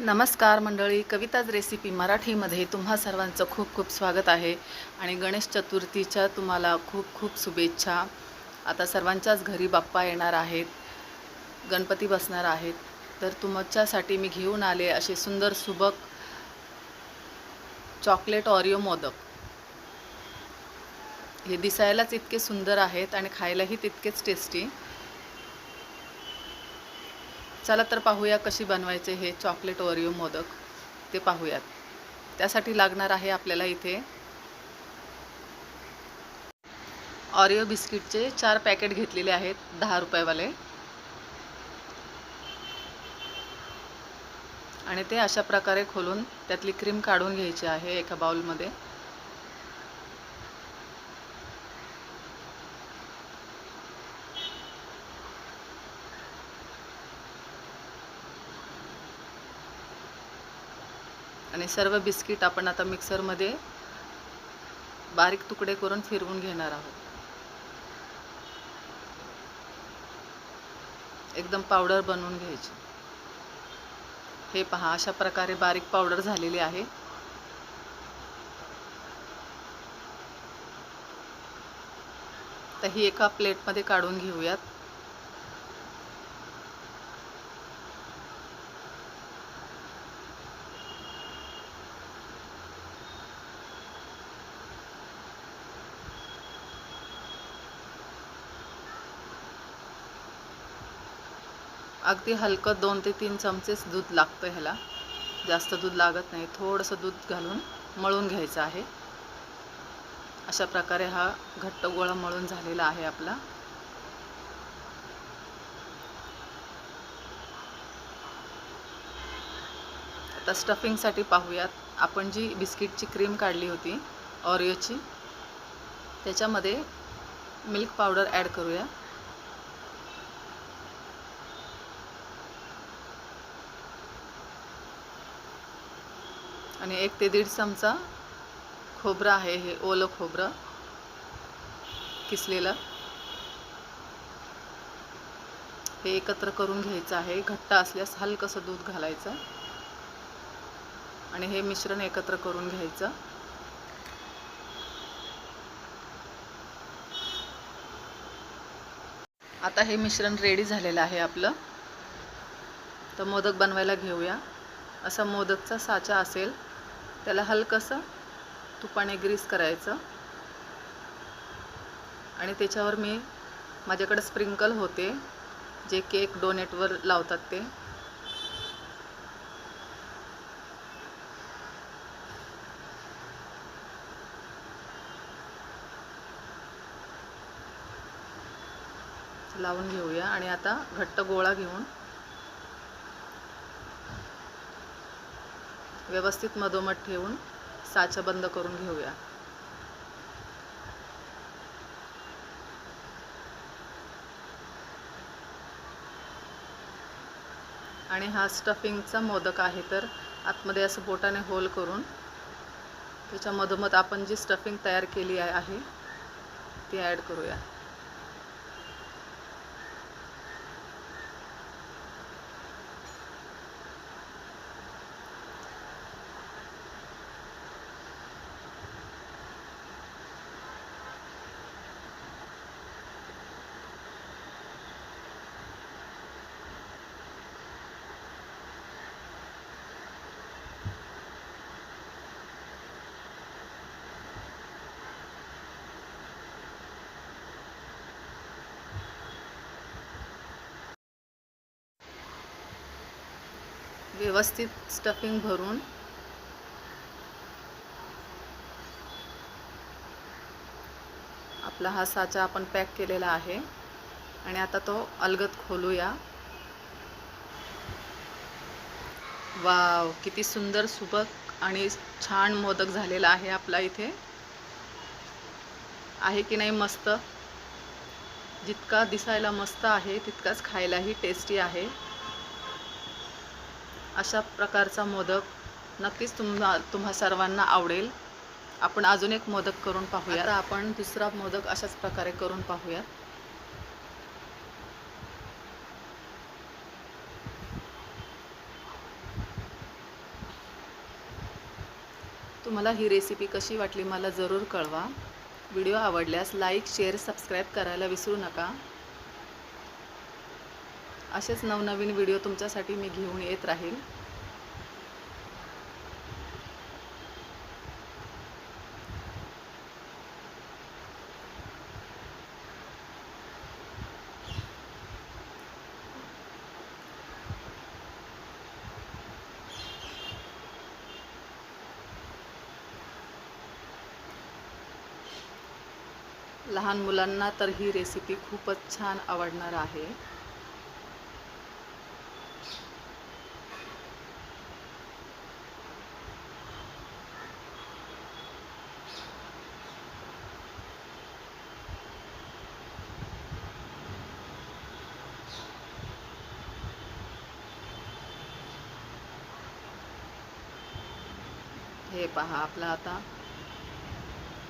नमस्कार मंडळी कविताज रेसिपी मराठीमध्ये तुम्हा सर्वांचं खूप खूप स्वागत आहे आणि गणेश चतुर्थीच्या तुम्हाला खूप खूप शुभेच्छा. आता सर्वांच्याच घरी बाप्पा येणार आहेत गणपती बसणार आहेत. तर तुमच्यासाठी मी घेऊन आले असे सुंदर सुबक चॉकलेट ऑरिओ मोदक. हे दिसायलाच इतके सुंदर आहेत आणि खायलाही तितकेच टेस्टी. चला तर पाहूया कशी बनवायचे हे चॉकलेट ओरिओ मोदक. ते पाहूयात. त्यासाठी लागणार आहे आपल्याला इथे ऑरिओ बिस्किटचे चार पॅकेट घेतलेले आहेत दहा रुपयेवाले. आणि ते अशा प्रकारे खोलून त्यातली क्रीम काढून घ्यायची आहे एका बाउलमध्ये आणि सर्व बिस्किट आपण आता मिक्सरमध्ये बारीक तुकडे करून फिरवून घेणार आहोत. एकदम पावडर बनवून घ्यायची. हे पहा अशा प्रकारे बारीक पावडर झालेली आहे. तर ही एका प्लेटमध्ये काढून घेऊयात. अगदी हलकं दोन ते तीन चमचेच दूध लागतं ह्याला. जास्त दूध लागत नाही. थोडंसं दूध घालून मळून घ्यायचं आहे. अशा प्रकारे हा घट्ट गोळा मळून झालेला आहे आपला. आता स्टफिंगसाठी पाहूयात. आपण जी बिस्किटची क्रीम काढली होती ऑरिओची त्याच्यामध्ये मिल्क पावडर ॲड करूया. आणि एक ते दीड चमचा खोबरं आहे हे ओलं खोबरं किसलेलं. हे एकत्र करून घ्यायचं आहे. घट्ट असल्यास हलकंसं दूध घालायचं. आणि हे मिश्रण एकत्र करून घ्यायचं. आता हे मिश्रण रेडी झालेलं आहे आपलं. तर मोदक बनवायला घेऊया. असा मोदकचा साचा असेल. त्याला हलकंसं तुपाने ग्रीस करायचं. आणि त्याच्यावर मी माझ्याकडे स्प्रिंकल होते जे केक डोनेटवर लावतात ते. लावून घेऊया आणि आता घट्ट गोळा घेऊन व्यवस्थित मधोमध ठेवून साचा बंद करून घेऊया. आणि हा स्टफिंगचा मोदक आहे तर आतमध्ये असं बोटाने होल करून त्याच्या मधोमध आपण जी स्टफिंग तयार केली आहे ती ॲड करूया. व्यवस्थित स्टफिंग भरून. आपला हा साचा आपण पॅक केलेला आहे. आणि आता तो अलगद खोलूया. वाव किती सुंदर सुबक आणि छान मोदक झालेला आहे आपला इथे. आहे की नाही मस्त? जितका दिसायला मस्त आहे तितकाच खायलाही टेस्टी आहे. अशा प्रकारचा मोदक नक्कीच तुम्हा तुम्हा सर्वांना आवडेल. आपण अजून एक मोदक करून पाहूया. आपण दुसरा मोदक अशाच प्रकारे करून पाहूया. तुम्हाला ही रेसिपी कशी वाटली मला जरूर कळवा. व्हिडिओ आवडल्यास लाईक शेअर सबस्क्राईब करायला विसरू नका. असेच नवनवीन व्हिडिओ तुमच्यासाठी मी घेऊन येत राहील लहान मुलांना तर ही रेसिपी खूपच छान आवडणार आहे. हे पहा आपला आता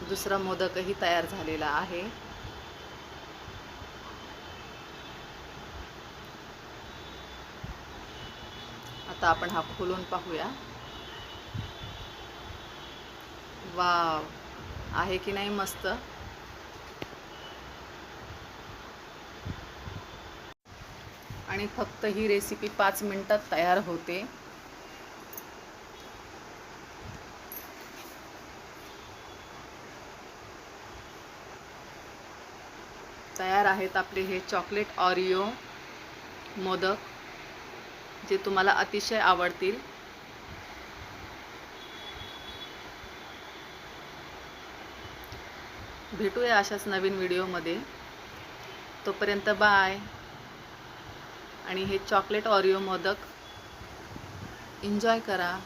दुसरा मोदकही तयार झालेला आहे. आता आपण हा खोलून पाहूया. वाव आहे की नाही मस्त? आणि फक्त ही रेसिपी पाच मिनिटात तयार होते. तयार आहेत आपले हे चॉकलेट ऑरिओ मोदक जे तुम्हाला अतिशय आवडतील. भेटूया अशाच नवीन व्हिडिओमध्ये. तोपर्यंत बाय. आणि हे चॉकलेट ऑरिओ मोदक एन्जॉय करा.